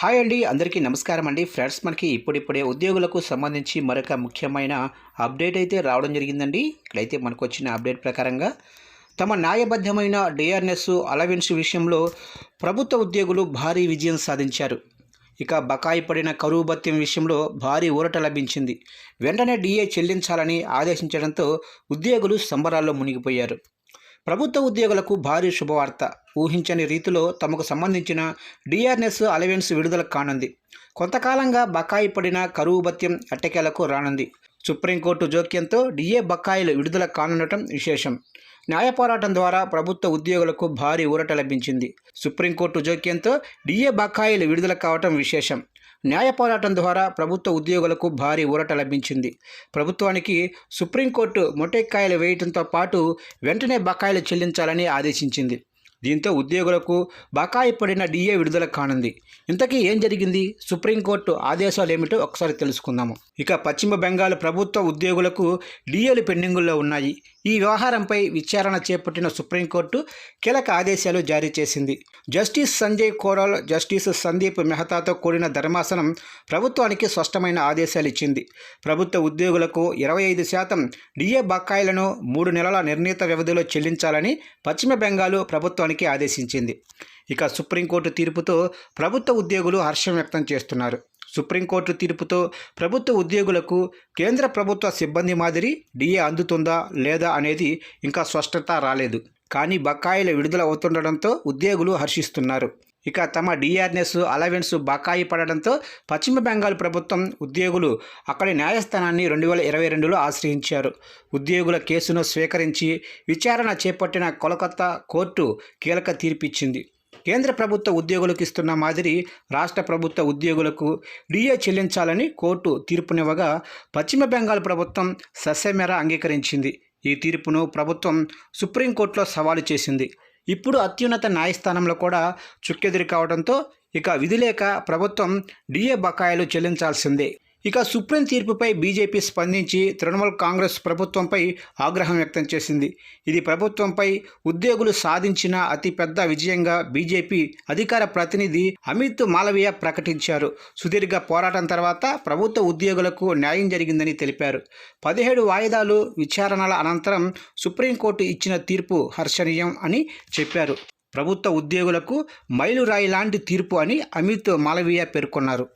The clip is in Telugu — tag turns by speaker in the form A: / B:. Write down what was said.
A: హాయ్ అండి అందరికీ నమస్కారం అండి. ఫ్రెండ్స్ మనకి ఇప్పుడిప్పుడే ఉద్యోగులకు సంబంధించి మరొక ముఖ్యమైన అప్డేట్ అయితే రావడం జరిగిందండి. ఇక్కడైతే మనకు వచ్చిన అప్డేట్ ప్రకారంగా తమ న్యాయబద్ధమైన డిఆర్ఎస్ అలవెన్స్ విషయంలో ప్రభుత్వ ఉద్యోగులు భారీ విజయం సాధించారు. ఇక బకాయి పడిన కరువు భత్యం విషయంలో భారీ ఊరట లభించింది. వెంటనే డిఏ చెల్లించాలని ఆదేశించడంతో ఉద్యోగులు సంబరాల్లో మునిగిపోయారు. ప్రభుత్వ ఉద్యోగులకు భారీ శుభవార్త. ఊహించని రీతిలో తమకు సంబంధించిన డిఆర్ఎస్ అలవెన్స్ విడుదల కానుంది. కొంతకాలంగా బకాయి పడిన కరువు భత్యం అట్టకేలకు రానుంది. సుప్రీంకోర్టు జోక్యంతో డిఏ బకాయిలు విడుదల కానుండటం విశేషం. న్యాయ పోరాటం ద్వారా ప్రభుత్వ ఉద్యోగులకు భారీ ఊరట లభించింది. సుప్రీంకోర్టు జోక్యంతో డిఏ బకాయిలు విడుదల కావటం విశేషం. న్యాయ పోరాటం ద్వారా ప్రభుత్వ ఉద్యోగులకు భారీ ఊరట లభించింది. ప్రభుత్వానికి సుప్రీంకోర్టు మొటెక్కాయలు వేయటంతో పాటు వెంటనే బకాయిలు చెల్లించాలని ఆదేశించింది. దీంతో ఉద్యోగులకు బకాయి పడిన డిఏ విడుదల కానుంది. ఇంతకీ ఏం జరిగింది? సుప్రీంకోర్టు ఆదేశాలు ఏమిటో ఒకసారి తెలుసుకుందాము. ఇక పశ్చిమ బెంగాల్ ప్రభుత్వ ఉద్యోగులకు డిఏలు పెండింగుల్లో ఉన్నాయి. ఈ వ్యవహారంపై విచారణ చేపట్టిన సుప్రీంకోర్టు కీలక ఆదేశాలు జారీ చేసింది. జస్టిస్ సంజయ్ కోరాల్ జస్టిస్ సందీప్ మెహతాతో కూడిన ధర్మాసనం ప్రభుత్వానికి స్పష్టమైన ఆదేశాలు ఇచ్చింది. ప్రభుత్వ ఉద్యోగులకు ఇరవై ఐదు శాతం డిఏ బకాయిలను మూడు నెలల నిర్ణీత వ్యవధిలో చెల్లించాలని పశ్చిమ బెంగాల్ ప్రభుత్వానికి ఆదేశించింది. ఇక సుప్రీంకోర్టు తీర్పుతో ప్రభుత్వ ఉద్యోగులు హర్షం వ్యక్తం చేస్తున్నారు. సుప్రీంకోర్టు తీర్పుతో ప్రభుత్వ ఉద్యోగులకు కేంద్ర ప్రభుత్వ సిబ్బంది మాదిరి డిఏ అందుతుందా లేదా అనేది ఇంకా స్పష్టత రాలేదు. కానీ బకాయిలు విడుదల అవుతుండడంతో ఉద్యోగులు హర్షిస్తున్నారు. ఇక తమ డిఆర్ఎస్ అలవెన్స్ బకాయి పడడంతో పశ్చిమ బెంగాల్ ప్రభుత్వం ఉద్యోగులు అక్కడి న్యాయస్థానాన్ని రెండు వేల ఇరవై రెండులో ఆశ్రయించారు. ఉద్యోగుల కేసును స్వీకరించి విచారణ చేపట్టిన కోలకత్తా కోర్టు కీలక తీర్పిచ్చింది. కేంద్ర ప్రభుత్వ ఉద్యోగులకు ఇస్తున్న మాదిరి రాష్ట్ర ప్రభుత్వ ఉద్యోగులకు డిఏ చెల్లించాలని కోర్టు తీర్పునివ్వగా పశ్చిమ బెంగాల్ ప్రభుత్వం సస్యమేర అంగీకరించింది. ఈ తీర్పును ప్రభుత్వం సుప్రీంకోర్టులో సవాలు చేసింది. ఇప్పుడు అత్యున్నత న్యాయస్థానంలో కూడా చుక్కెదురు కావడంతో ఇక విధి లేక ప్రభుత్వం డిఏ బకాయిలు చెల్లించాల్సిందే. ఇక సుప్రీం తీర్పుపై బీజేపీ స్పందించి తృణమూల్ కాంగ్రెస్ ప్రభుత్వంపై ఆగ్రహం వ్యక్తం చేసింది. ఇది ప్రభుత్వంపై ఉద్యోగులు సాధించిన అతిపెద్ద విజయంగా బీజేపీ అధికార ప్రతినిధి అమిత్ మాలవీయ ప్రకటించారు. సుదీర్ఘ పోరాటం తర్వాత ప్రభుత్వ ఉద్యోగులకు న్యాయం జరిగిందని తెలిపారు. పదిహేడు వాయిదాలు విచారణల అనంతరం సుప్రీంకోర్టు ఇచ్చిన తీర్పు హర్షణీయం అని చెప్పారు. ప్రభుత్వ ఉద్యోగులకు మైలురాయి లాంటి తీర్పు అని అమిత్ మాలవీయ పేర్కొన్నారు.